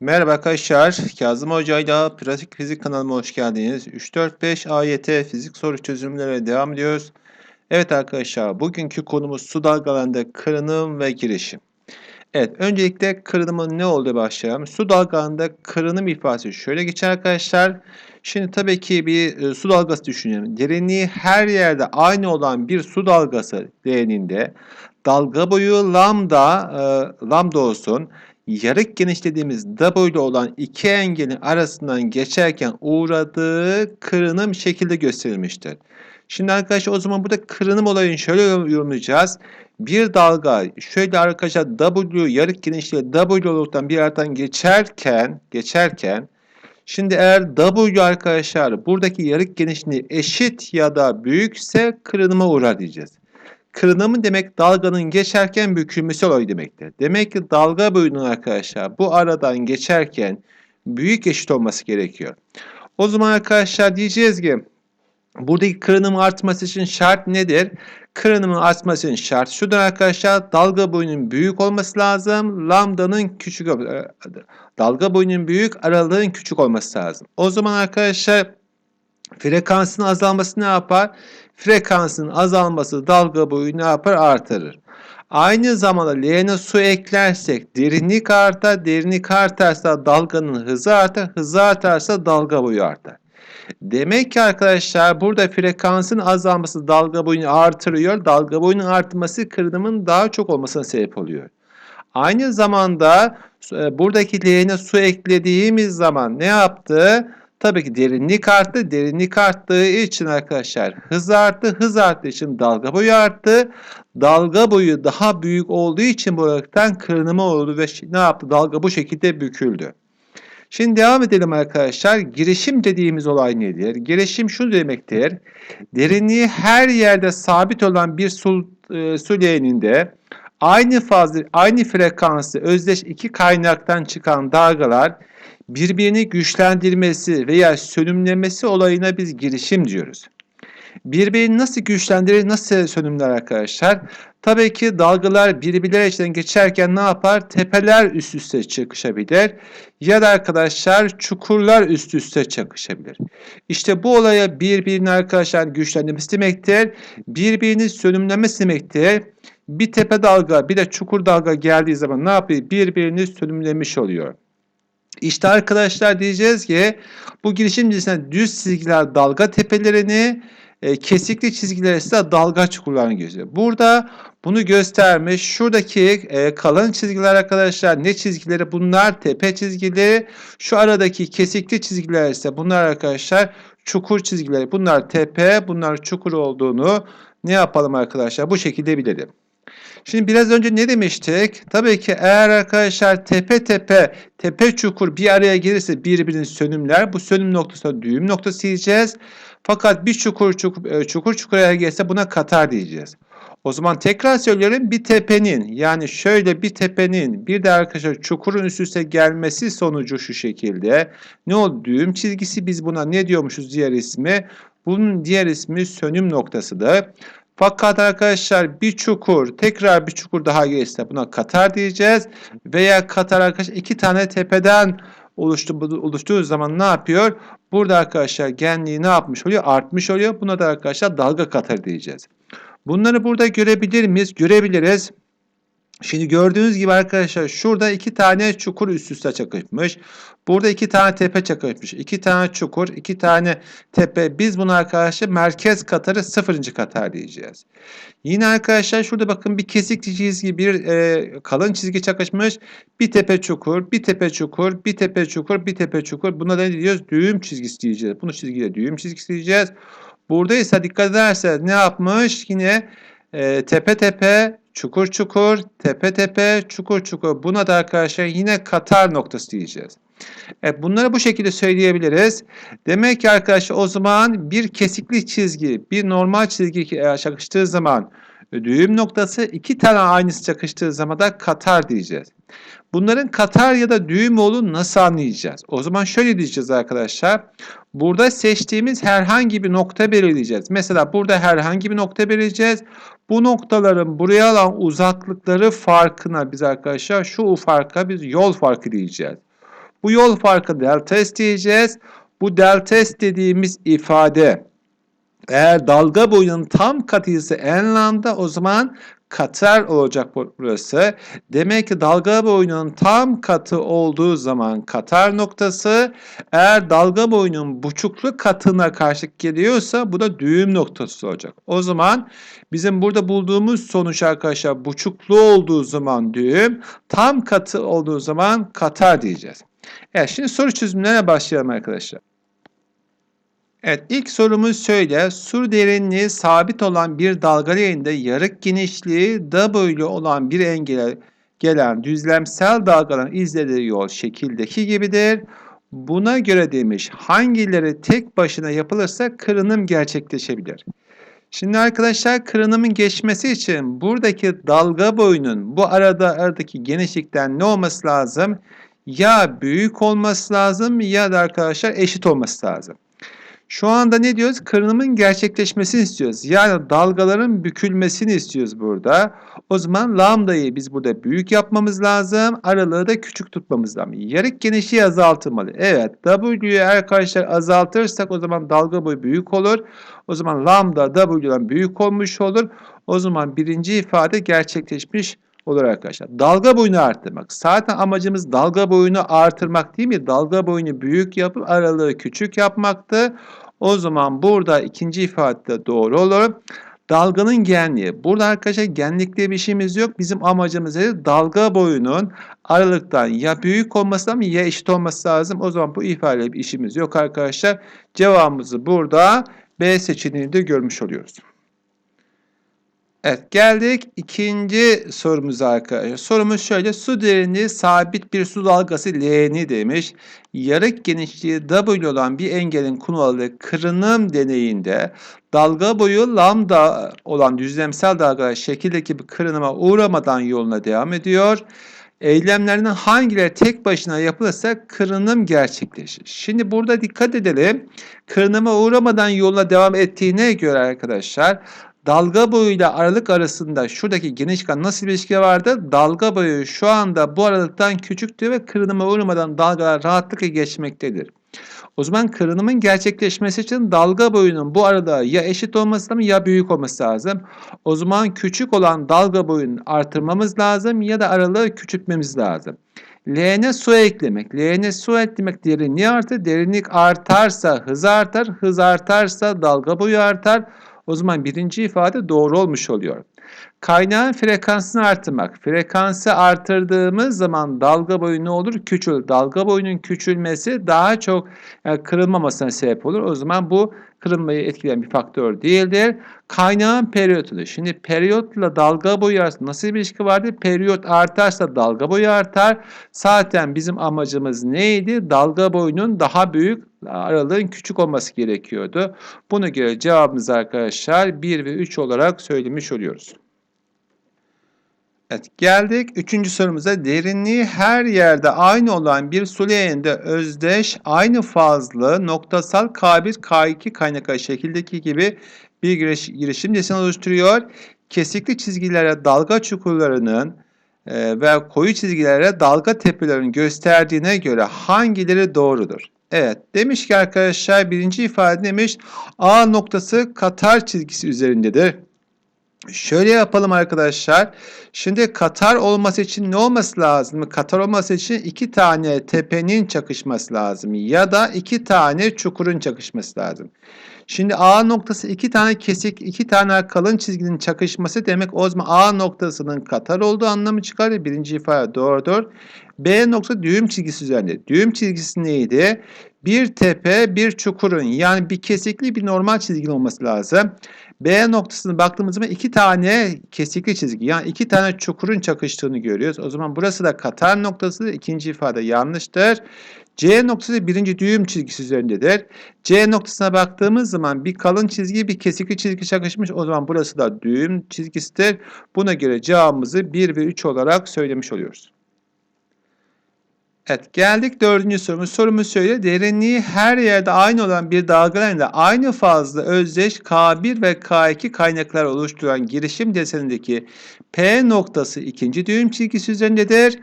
Merhaba arkadaşlar, Kazım Hoca ile Pratik Fizik kanalıma hoş geldiniz. 3-4-5 AYT fizik soru çözümlere devam ediyoruz. Evet arkadaşlar, bugünkü konumuz su dalgalarında kırınım ve girişim. Evet, öncelikle kırınımın ne olduğu başlayalım. Su dalgalarında kırınım ifadesi şöyle geçer arkadaşlar. Şimdi tabii ki bir e, su dalgası düşünelim. Derinliği her yerde aynı olan bir su dalgası derinliğinde dalga boyu lambda, e, lambda olsun yarık genişlediğimiz W ile olan iki engelin arasından geçerken uğradığı kırınım şekilde gösterilmiştir. Şimdi arkadaşlar o zaman burada kırınım olayını şöyle yorumlayacağız. Bir dalga şöyle arkadaşlar W yarık genişliği W oluktan bir yerden geçerken geçerken Şimdi eğer W arkadaşlar buradaki yarık genişliği eşit ya da büyükse kırınıma uğrar diyeceğiz. Kırınımı demek dalganın geçerken bükülmesi olayı demektir. Demek ki dalga boyunun arkadaşlar bu aradan geçerken büyük eşit olması gerekiyor. O zaman arkadaşlar diyeceğiz ki buradaki kırınım artması için şart nedir? Kırınımın artması için şart şudur arkadaşlar. Dalga boyunun büyük olması lazım. Lambdanın küçük dalga boyunun büyük, aralığın küçük olması lazım. O zaman arkadaşlar frekansın azalması ne yapar? Frekansın azalması dalga boyu ne yapar? Artırır. Aynı zamanda leğene su eklersek derinlik artar. Derinlik artarsa dalganın hızı artar. Hızı artarsa dalga boyu artar. Demek ki arkadaşlar burada frekansın azalması dalga boyunu artırıyor. Dalga boyunun artması kırılımın daha çok olmasına sebep oluyor. Aynı zamanda e, buradaki leğene su eklediğimiz zaman ne yaptı? Tabii ki derinlik arttı. Derinlik arttığı için arkadaşlar hız arttı. Hız arttığı için dalga boyu arttı. Dalga boyu daha büyük olduğu için bu olaraktan kırınma oldu ve ne yaptı? Dalga bu şekilde büküldü. Şimdi devam edelim arkadaşlar. Girişim dediğimiz olay nedir? Girişim şu demektir. Derinliği her yerde sabit olan bir su, e, aynı fazla, aynı frekansı özdeş iki kaynaktan çıkan dalgalar birbirini güçlendirmesi veya sönümlemesi olayına biz girişim diyoruz. Birbirini nasıl güçlendirir, nasıl sönümler arkadaşlar? Tabii ki dalgalar birbirleri içinden geçerken ne yapar? Tepeler üst üste çakışabilir. Ya da arkadaşlar çukurlar üst üste çakışabilir. İşte bu olaya birbirini arkadaşlar güçlendirmesi demektir. Birbirini sönümlemesi demektir. Bir tepe dalga bir de çukur dalga geldiği zaman ne yapıyor? Birbirini sönümlemiş oluyor. İşte arkadaşlar diyeceğiz ki bu girişim cinsine düz çizgiler dalga tepelerini, e, kesikli çizgiler ise dalga çukurlarını gösteriyor. Burada bunu göstermiş. Şuradaki e, kalın çizgiler arkadaşlar ne çizgileri? Bunlar tepe çizgileri. Şu aradaki kesikli çizgiler ise bunlar arkadaşlar çukur çizgileri. Bunlar tepe, bunlar çukur olduğunu ne yapalım arkadaşlar? Bu şekilde bilelim. Şimdi biraz önce ne demiştik? Tabii ki eğer arkadaşlar tepe tepe, tepe çukur bir araya gelirse birbirini sönümler. Bu sönüm noktasına düğüm noktası diyeceğiz. Fakat bir çukur çukur e, çukur çukura gelirse buna katar diyeceğiz. O zaman tekrar söylüyorum bir tepenin yani şöyle bir tepenin bir de arkadaşlar çukurun üst üste gelmesi sonucu şu şekilde. Ne oldu? Düğüm çizgisi biz buna ne diyormuşuz diğer ismi? Bunun diğer ismi sönüm noktasıdır. Fakat arkadaşlar bir çukur tekrar bir çukur daha gelirse buna katar diyeceğiz. Veya katar arkadaşlar iki tane tepeden oluştu, oluştuğu zaman ne yapıyor? Burada arkadaşlar genliği ne yapmış oluyor? Artmış oluyor. Buna da arkadaşlar dalga katar diyeceğiz. Bunları burada görebilir miyiz? Görebiliriz. Şimdi gördüğünüz gibi arkadaşlar şurada iki tane çukur üst üste çakışmış. Burada iki tane tepe çakışmış. İki tane çukur, iki tane tepe. Biz bunu arkadaşlar merkez katarı sıfırıncı katar diyeceğiz. Yine arkadaşlar şurada bakın bir kesik çizgi, bir e, kalın çizgi çakışmış. Bir tepe çukur, bir tepe çukur, bir tepe çukur, bir tepe çukur. Buna ne diyoruz? Düğüm çizgisi diyeceğiz. Bunu çizgiyle düğüm çizgisi diyeceğiz. Burada ise dikkat ederseniz ne yapmış? Yine e, tepe tepe çukur çukur, tepe tepe, çukur çukur. Buna da arkadaşlar yine katar noktası diyeceğiz. Evet, bunları bu şekilde söyleyebiliriz. Demek ki arkadaşlar o zaman bir kesikli çizgi, bir normal çizgi çakıştığı zaman düğüm noktası iki tane aynısı çakıştığı zaman da katar diyeceğiz. Bunların katar ya da düğüm olduğunu nasıl anlayacağız? O zaman şöyle diyeceğiz arkadaşlar. Burada seçtiğimiz herhangi bir nokta belirleyeceğiz. Mesela burada herhangi bir nokta belirleyeceğiz. Bu noktaların buraya alan uzaklıkları farkına biz arkadaşlar şu farka biz yol farkı diyeceğiz. Bu yol farkı delta S diyeceğiz. Bu delta S dediğimiz ifade eğer dalga boyunun tam katıysa n lambda o zaman katar olacak burası. Demek ki dalga boyunun tam katı olduğu zaman katar noktası. Eğer dalga boyunun buçuklu katına karşılık geliyorsa bu da düğüm noktası olacak. O zaman bizim burada bulduğumuz sonuç arkadaşlar buçuklu olduğu zaman düğüm, tam katı olduğu zaman katar diyeceğiz. Evet şimdi soru çözümlerine başlayalım arkadaşlar. Evet ilk sorumuz şöyle. Su derinliği sabit olan bir dalga leğeninde yarık genişliği W olan bir engele gelen düzlemsel dalgaların izlediği yol şekildeki gibidir. Buna göre demiş hangileri tek başına yapılırsa kırınım gerçekleşebilir. Şimdi arkadaşlar kırınımın geçmesi için buradaki dalga boyunun bu arada aradaki genişlikten ne olması lazım? Ya büyük olması lazım ya da arkadaşlar eşit olması lazım. Şu anda ne diyoruz? Kırınımın gerçekleşmesini istiyoruz. Yani dalgaların bükülmesini istiyoruz burada. O zaman lambdayı biz burada büyük yapmamız lazım. Aralığı da küçük tutmamız lazım. Yarık genişliği azaltılmalı. Evet W'yu arkadaşlar azaltırsak o zaman dalga boyu büyük olur. O zaman lambda W'dan büyük olmuş olur. O zaman birinci ifade gerçekleşmiş olur arkadaşlar. Dalga boyunu arttırmak. Zaten amacımız dalga boyunu artırmak değil mi? Dalga boyunu büyük yapıp aralığı küçük yapmaktı. O zaman burada ikinci ifade doğru olur. Dalganın genliği. Burada arkadaşlar genlikle bir işimiz yok. Bizim amacımız ise dalga boyunun aralıktan ya büyük olması lazım ya eşit olması lazım. O zaman bu ifadeyle bir işimiz yok arkadaşlar. Cevabımızı burada B seçeneğinde görmüş oluyoruz. Evet geldik ikinci sorumuza arkadaşlar. Sorumuz şöyle su derinliği sabit bir su dalgası L'ni demiş. Yarık genişliği W olan bir engelin kullanıldığı kırınım deneyinde dalga boyu lambda olan düzlemsel dalgalar şekildeki bir kırınıma uğramadan yoluna devam ediyor. Eylemlerinin hangileri tek başına yapılırsa kırınım gerçekleşir. Şimdi burada dikkat edelim. Kırınıma uğramadan yoluna devam ettiğine göre arkadaşlar dalga boyuyla aralık arasında şuradaki genişlikten nasıl bir ilişki vardı? Dalga boyu şu anda bu aralıktan küçüktür ve kırınıma uğramadan dalgalar rahatlıkla geçmektedir. O zaman kırınımın gerçekleşmesi için dalga boyunun bu arada ya eşit olması lazım ya büyük olması lazım. O zaman küçük olan dalga boyunu artırmamız lazım ya da aralığı küçültmemiz lazım. L'ne su eklemek. L'ne su eklemek derinliği artır. Derinlik artarsa hız artar. Hız artarsa dalga boyu artar. O zaman birinci ifade doğru olmuş oluyor. Kaynağın frekansını artırmak. Frekansı artırdığımız zaman dalga boyu ne olur? Küçül. Dalga boyunun küçülmesi daha çok yani kırılmamasına sebep olur. O zaman bu kırılmayı etkileyen bir faktör değildir. Kaynağın periyotu. Şimdi periyotla dalga boyu arasında nasıl bir ilişki vardır? Periyot artarsa dalga boyu artar. Zaten bizim amacımız neydi? Dalga boyunun daha büyük aralığın küçük olması gerekiyordu. Buna göre cevabımız arkadaşlar 1 ve 3 olarak söylemiş oluyoruz. Evet geldik üçüncü sorumuza. Derinliği her yerde aynı olan bir su özdeş aynı fazlı noktasal K1 K2 kaynaklı şekildeki gibi bir girişim deseni oluşturuyor. Kesikli çizgilere dalga çukurlarının e, ve koyu çizgilere dalga tepelerinin gösterdiğine göre hangileri doğrudur? Evet demiş ki arkadaşlar birinci ifade demiş A noktası Katar çizgisi üzerindedir. Şöyle yapalım arkadaşlar. Şimdi Katar olması için ne olması lazım? Katar olması için iki tane tepenin çakışması lazım. Ya da iki tane çukurun çakışması lazım. Şimdi A noktası iki tane kesik, iki tane kalın çizginin çakışması demek o zaman A noktasının Katar olduğu anlamı çıkar. Birinci ifade doğrudur. B nokta düğüm çizgisi üzerinde. Düğüm çizgisi neydi? Bir tepe, bir çukurun yani bir kesikli bir normal çizginin olması lazım. B noktasına baktığımız zaman iki tane kesikli çizgi yani iki tane çukurun çakıştığını görüyoruz. O zaman burası da Katar noktası. ikinci ifade yanlıştır. C noktası birinci düğüm çizgisi üzerindedir. C noktasına baktığımız zaman bir kalın çizgi bir kesikli çizgi çakışmış. O zaman burası da düğüm çizgisidir. Buna göre cevabımızı 1 ve 3 olarak söylemiş oluyoruz. Evet geldik dördüncü sorumuz. Sorumuz şöyle. Derinliği her yerde aynı olan bir dalgalarında aynı fazla özdeş K1 ve K2 kaynaklar oluşturan girişim desenindeki P noktası ikinci düğüm çizgisi üzerindedir.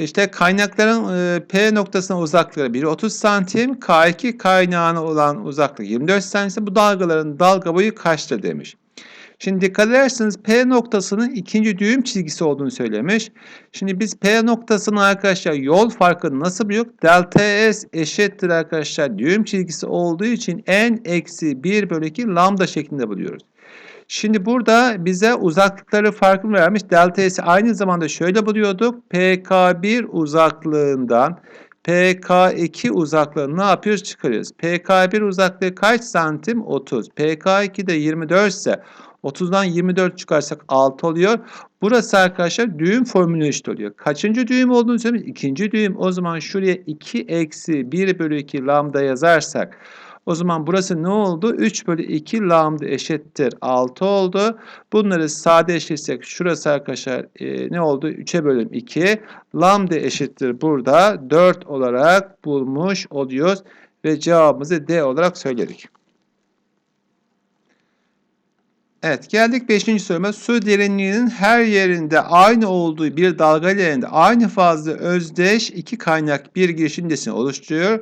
İşte kaynakların e, P noktasına uzaklığı 1 30 santim, K2 kaynağına olan uzaklık 24 santim. Bu dalgaların dalga boyu kaçtır demiş. Şimdi dikkat ederseniz P noktasının ikinci düğüm çizgisi olduğunu söylemiş. Şimdi biz P noktasının arkadaşlar yol farkını nasıl buluyoruz? Delta S eşittir arkadaşlar düğüm çizgisi olduğu için n eksi 1 bölü 2 lambda şeklinde buluyoruz. Şimdi burada bize uzaklıkları farkını vermiş. Delta S'i aynı zamanda şöyle buluyorduk. PK1 uzaklığından PK2 uzaklığını ne yapıyoruz? Çıkarıyoruz. PK1 uzaklığı kaç santim? 30. PK2 de 24 ise 30'dan 24 çıkarsak 6 oluyor. Burası arkadaşlar düğüm formülü eşit oluyor. Kaçıncı düğüm olduğunu söyleyeyim. İkinci düğüm. O zaman şuraya 2 eksi 1 bölü 2 lambda yazarsak o zaman burası ne oldu? 3 bölü 2 lambda eşittir 6 oldu. Bunları sadeleştirirsek şurası arkadaşlar e, ne oldu? 3'e bölüm 2. Lambda eşittir burada 4 olarak bulmuş oluyoruz. Ve cevabımızı D olarak söyledik. Evet geldik 5. soruma. Su derinliğinin her yerinde aynı olduğu bir dalga leğeninde aynı fazla özdeş iki kaynak bir girişim desini oluşturuyor.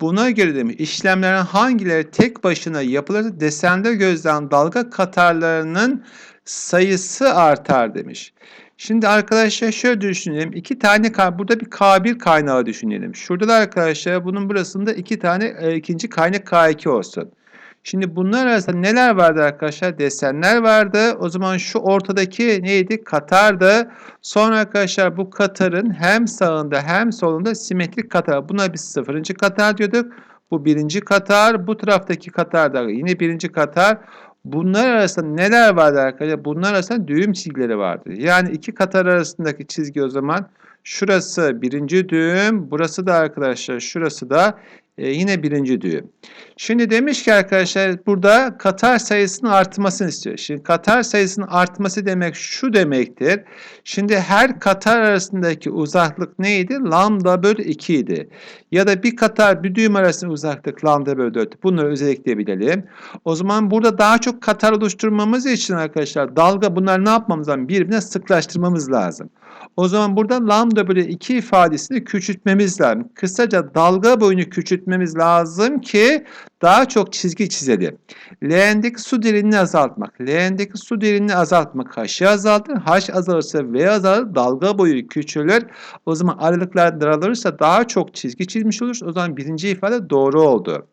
Buna göre demiş işlemlerin hangileri tek başına yapılırsa desende gözden dalga katarlarının sayısı artar demiş. Şimdi arkadaşlar şöyle düşünelim. iki tane burada bir K1 kaynağı düşünelim. Şurada da arkadaşlar bunun burasında iki tane e, ikinci kaynak K2 olsun. Şimdi bunlar arasında neler vardı arkadaşlar? Desenler vardı. O zaman şu ortadaki neydi? Katardı. Sonra arkadaşlar bu katarın hem sağında hem solunda simetrik katar. Buna biz sıfırıncı katar diyorduk. Bu birinci katar. Bu taraftaki katar da yine birinci katar. Bunlar arasında neler vardı arkadaşlar? Bunlar arasında düğüm çizgileri vardı. Yani iki katar arasındaki çizgi o zaman şurası birinci düğüm. Burası da arkadaşlar şurası da e, yine birinci düğüm. Şimdi demiş ki arkadaşlar burada katar sayısının artmasını istiyor. Şimdi katar sayısının artması demek şu demektir. Şimdi her katar arasındaki uzaklık neydi? Lambda bölü 2 idi. Ya da bir katar bir düğüm arasındaki uzaklık lambda bölü 4. Bunları özellikle bilelim. O zaman burada daha çok katar oluşturmamız için arkadaşlar dalga bunlar ne yapmamız lazım? Birbirine sıklaştırmamız lazım. O zaman burada lambda bölü 2 ifadesini küçültmemiz lazım. Kısaca dalga boyunu küçültmemiz lazım ki daha çok çizgi çizelim. Leğendeki su derinliğini azaltmak. Leğendeki su derinliğini azaltmak H'ı azaltır. H azalırsa V azalır. Dalga boyu küçülür. O zaman aralıklar daralırsa daha çok çizgi çizmiş oluruz. O zaman birinci ifade doğru oldu.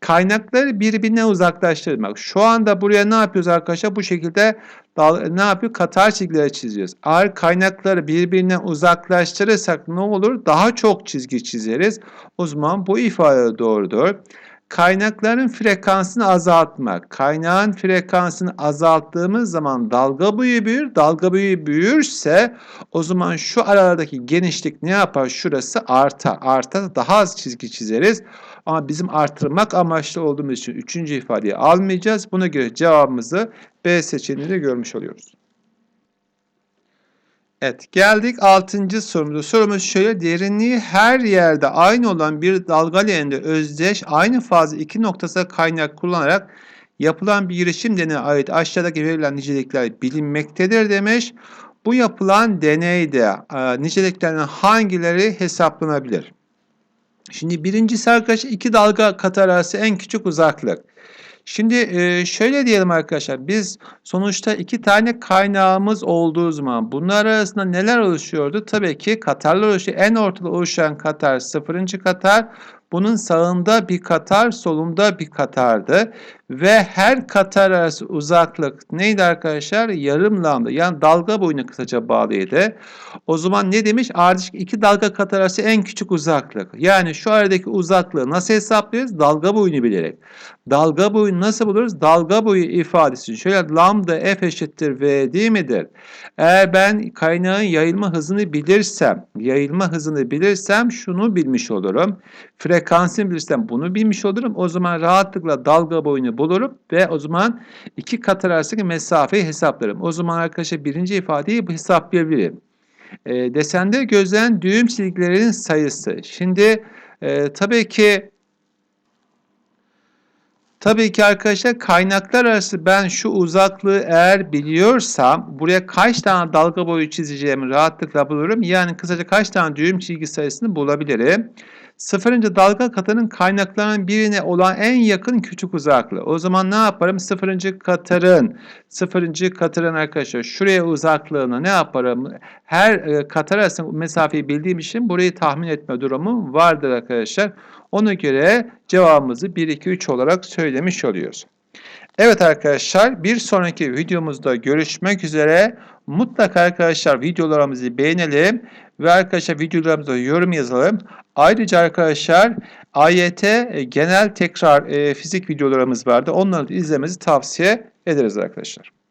Kaynakları birbirine uzaklaştırmak. Şu anda buraya ne yapıyoruz arkadaşlar? Bu şekilde ne yapıyor? Katar çizgileri çiziyoruz. Eğer kaynakları birbirine uzaklaştırırsak ne olur? Daha çok çizgi çizeriz. O zaman bu ifade doğrudur. Kaynakların frekansını azaltmak. Kaynağın frekansını azalttığımız zaman dalga boyu büyür. Dalga boyu büyürse o zaman şu aralardaki genişlik ne yapar? Şurası arta. Arta daha az çizgi çizeriz. Ama bizim artırmak amaçlı olduğumuz için üçüncü ifadeyi almayacağız. Buna göre cevabımızı B seçeneğinde görmüş oluyoruz. Evet geldik 6. sorumuza. Sorumuz şöyle derinliği her yerde aynı olan bir dalga leğeninde özdeş aynı fazla iki noktası kaynak kullanarak yapılan bir girişim deneye ait aşağıdaki verilen nicelikler bilinmektedir demiş. Bu yapılan deneyde e, niceliklerin hangileri hesaplanabilir? Şimdi birincisi arkadaşlar iki dalga kat arası en küçük uzaklık. Şimdi şöyle diyelim arkadaşlar biz sonuçta iki tane kaynağımız olduğu zaman bunlar arasında neler oluşuyordu? Tabii ki katarlar oluşuyor. En ortada oluşan katar sıfırıncı katar. Bunun sağında bir katar, solunda bir katardı. Ve her katar arası uzaklık neydi arkadaşlar? Yarım lambda. Yani dalga boyuna kısaca bağlıydı. O zaman ne demiş? Ardışık iki dalga katar arası en küçük uzaklık. Yani şu aradaki uzaklığı nasıl hesaplıyoruz? Dalga boyunu bilerek. Dalga boyunu nasıl buluruz? Dalga boyu ifadesi. Şöyle lambda f eşittir v değil midir? Eğer ben kaynağın yayılma hızını bilirsem, yayılma hızını bilirsem şunu bilmiş olurum. Frekansını bilirsem bunu bilmiş olurum. O zaman rahatlıkla dalga boyunu bulurum ve o zaman iki kat arasındaki mesafeyi hesaplarım. O zaman arkadaşlar birinci ifadeyi hesaplayabilirim. E, desende gözlenen düğüm çizgilerinin sayısı. Şimdi e, tabii ki Tabii ki arkadaşlar kaynaklar arası ben şu uzaklığı eğer biliyorsam buraya kaç tane dalga boyu çizeceğimi rahatlıkla bulurum. Yani kısaca kaç tane düğüm çizgi sayısını bulabilirim. Sıfırıncı dalga katının kaynaklarının birine olan en yakın küçük uzaklığı. O zaman ne yaparım? Sıfırıncı katırın, sıfırıncı katırın arkadaşlar şuraya uzaklığını ne yaparım? Her e, katar arasında mesafeyi bildiğim için burayı tahmin etme durumum vardır arkadaşlar. Ona göre cevabımızı 1, 2, 3 olarak söylemiş oluyoruz. Evet arkadaşlar bir sonraki videomuzda görüşmek üzere. Mutlaka arkadaşlar videolarımızı beğenelim ve arkadaşlar videolarımıza yorum yazalım. Ayrıca arkadaşlar AYT e, genel tekrar e, fizik videolarımız vardı. Onları da izlemenizi tavsiye ederiz arkadaşlar.